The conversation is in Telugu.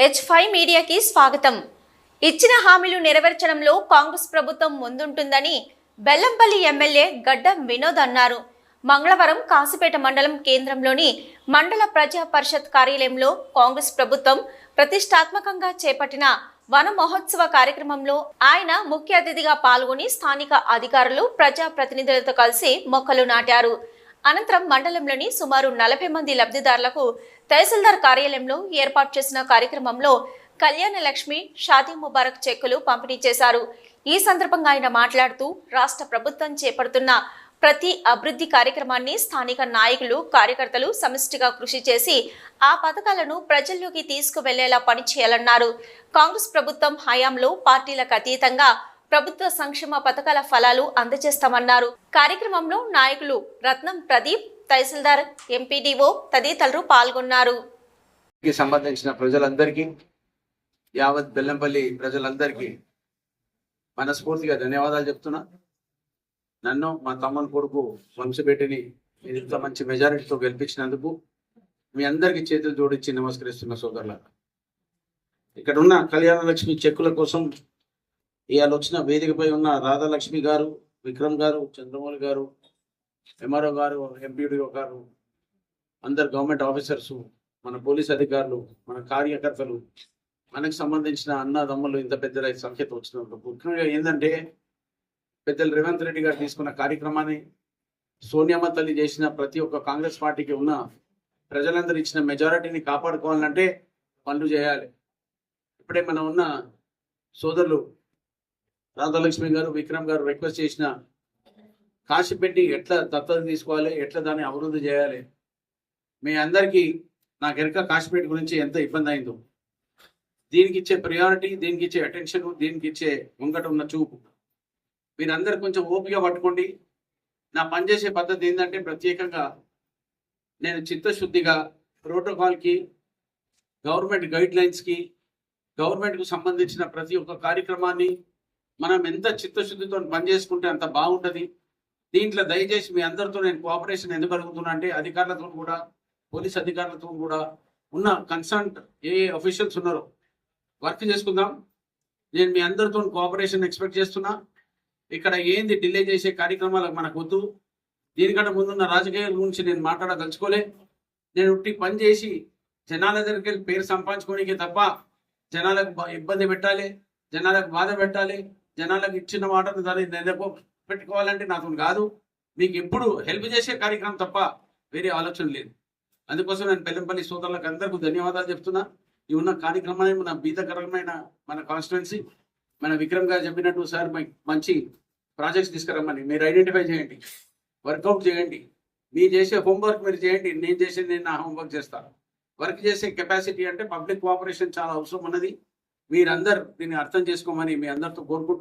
హెచ్ ఫైవ్ మీడియాకి స్వాగతం. ఇచ్చిన హామీలు నెరవేర్చడంలో కాంగ్రెస్ ప్రభుత్వం ముందుంటుందని బెల్లంపల్లి ఎమ్మెల్యే గడ్డం వినోద్ అన్నారు. మంగళవారం కాసిపేట మండలం కేంద్రంలోని మండల ప్రజా పరిషత్ కార్యాలయంలో కాంగ్రెస్ ప్రభుత్వం ప్రతిష్టాత్మకంగా చేపట్టిన వన మహోత్సవ కార్యక్రమంలో ఆయన ముఖ్య అతిథిగా పాల్గొని స్థానిక అధికారులు ప్రజా ప్రతినిధులతో కలిసి మొక్కలు నాటారు. అనంతరం మండలంలోని సుమారు నలభై మంది లబ్ధిదారులకు తహసీల్దార్ కార్యాలయంలో ఏర్పాటు చేసిన కార్యక్రమంలో కళ్యాణ లక్ష్మి షాదీ ముబారక్ చెక్కులు పంపిణీ చేశారు. ఈ సందర్భంగా ఆయన మాట్లాడుతూ రాష్ట్ర ప్రభుత్వం చేపడుతున్న ప్రతి అభివృద్ధి కార్యక్రమాన్ని స్థానిక నాయకులు కార్యకర్తలు సమిష్టిగా కృషి చేసి ఆ పథకాలను ప్రజల్లోకి తీసుకువెళ్ళేలా పనిచేయాలన్నారు. కాంగ్రెస్ ప్రభుత్వం హయాంలో పార్టీలకు అతీతంగా ప్రభుత్వ సంక్షేమ పథకాల ఫలాలు అందజేస్తామన్నారు. కార్యక్రమంలో నాయకులు రత్నం ప్రదీప్ తహసీల్దార్ ఎంపీడీఓ తదితరులు పాల్గొన్నారు. సంబంధించిన ప్రజలందరికీ యావత్ బెల్లంపల్లి ప్రజలందరికీ మనస్ఫూర్తిగా ధన్యవాదాలు చెప్తున్నా. నన్ను మా తమ్ముని కొడుకు వంశపేటిని ఇంత మంచి మెజారిటీతో గెలిపించినందుకు మీ అందరికీ చేతులు జోడించి నమస్కరిస్తున్న సోదరుల ఇక్కడ ఉన్న కళ్యాణ లక్ష్మి చెక్కుల కోసం ఇవాళ వచ్చిన వేదికపై ఉన్న రాధాలక్ష్మి గారు విక్రమ్ గారు చంద్రమౌళి గారు ఎంఆర్ఓ గారు ఎంపీడీఓ గారు అందరు గవర్నమెంట్ ఆఫీసర్స్ మన పోలీస్ అధికారులు మన కార్యకర్తలు మనకు సంబంధించిన అన్నదమ్ములు ఇంత పెద్ద సంఖ్యత వచ్చినప్పుడు. ముఖ్యంగా ఏంటంటే పెద్దలు రేవంత్ రెడ్డి గారు తీసుకున్న కార్యక్రమాన్ని సోనియామ్మ తల్లి చేసిన ప్రతి ఒక్క కాంగ్రెస్ పార్టీకి ఉన్న ప్రజలందరూ ఇచ్చిన మెజారిటీని కాపాడుకోవాలంటే పనులు చేయాలి. ఇప్పుడే మనం ఉన్న సోదరులు రాధాలక్ష్మి గారు విక్రమ్ గారు రిక్వెస్ట్ చేసిన కాశీపెట్టి ఎట్లా దత్తత తీసుకోవాలి ఎట్లా దాన్ని అభివృద్ధి చేయాలి? మీ అందరికీ నాకు ఎరక కాశీపేట గురించి ఎంత ఇబ్బంది అయిందో. దీనికి ఇచ్చే ప్రయారిటీ దీనికి ఇచ్చే అటెన్షన్ దీనికి ఇచ్చే ముంగట ఉన్న చూపు. మీరందరూ కొంచెం ఓపిక పట్టుకోండి. నా పనిచేసే పద్ధతి ఏంటంటే ప్రత్యేకంగా నేను చిత్తశుద్ధిగా ప్రోటోకాల్కి గవర్నమెంట్ గైడ్ లైన్స్కి గవర్నమెంట్కు సంబంధించిన ప్రతి ఒక్క కార్యక్రమాన్ని మనం ఎంత చిత్తశుద్ధితో పనిచేసుకుంటే అంత బాగుంటుంది. దీంట్లో దయచేసి మీ అందరితో నేను కోఆపరేషన్ ఎందుకు అడుగుతున్నా అంటే అధికారులతో కూడా పోలీస్ అధికారులతో కూడా ఉన్న కన్సర్న్ ఏ అఫీషియల్స్ ఉన్నారో వర్క్ చేసుకుందాం. నేను మీ అందరితో కోఆపరేషన్ ఎక్స్పెక్ట్ చేస్తున్నా. ఇక్కడ ఏంది డిలే చేసే కార్యక్రమాలకు మనకు వద్దు. దీనికంటే ముందున్న రాజకీయాల గురించి నేను మాట్లాడదలుచుకోలే. నేను ఉట్టి పని చేసి జనాల దగ్గరికి వెళ్ళి పేరు సంపాదించుకోనికే తప్ప జనాలకు ఇబ్బంది పెట్టాలి జనాలకు బాధ పెట్టాలి జనాలకు ఇచ్చిన మాటను దాన్ని నెలకు పెట్టుకోవాలంటే నాతో కాదు. మీకు ఎప్పుడు హెల్ప్ చేసే కార్యక్రమం తప్ప వేరే ఆలోచన లేదు. అందుకోసం నేను పెల్లంపల్లి సోదరులకు అందరికీ ధన్యవాదాలు చెప్తున్నా. ఈ ఉన్న కార్యక్రమాన్ని మన బీతకరమైన మన కాన్స్టిట్యున్సీ మన విక్రమ్ గారు చెప్పినట్టు సార్ మంచి ప్రాజెక్ట్స్ తీసుకురమ్మని. మీరు ఐడెంటిఫై చేయండి. వర్కౌట్ చేయండి. మీరు చేసే హోంవర్క్ మీరు చేయండి. నేను చేసేది నేను నా హోంవర్క్ చేస్తాను వర్క్ చేసే కెపాసిటీ అంటే పబ్లిక్ కోఆపరేషన్ చాలా అవసరం ఉన్నది. మీరందరు దీన్ని అర్థం చేసుకోమని మీ అందరితో కోరుకుంటూ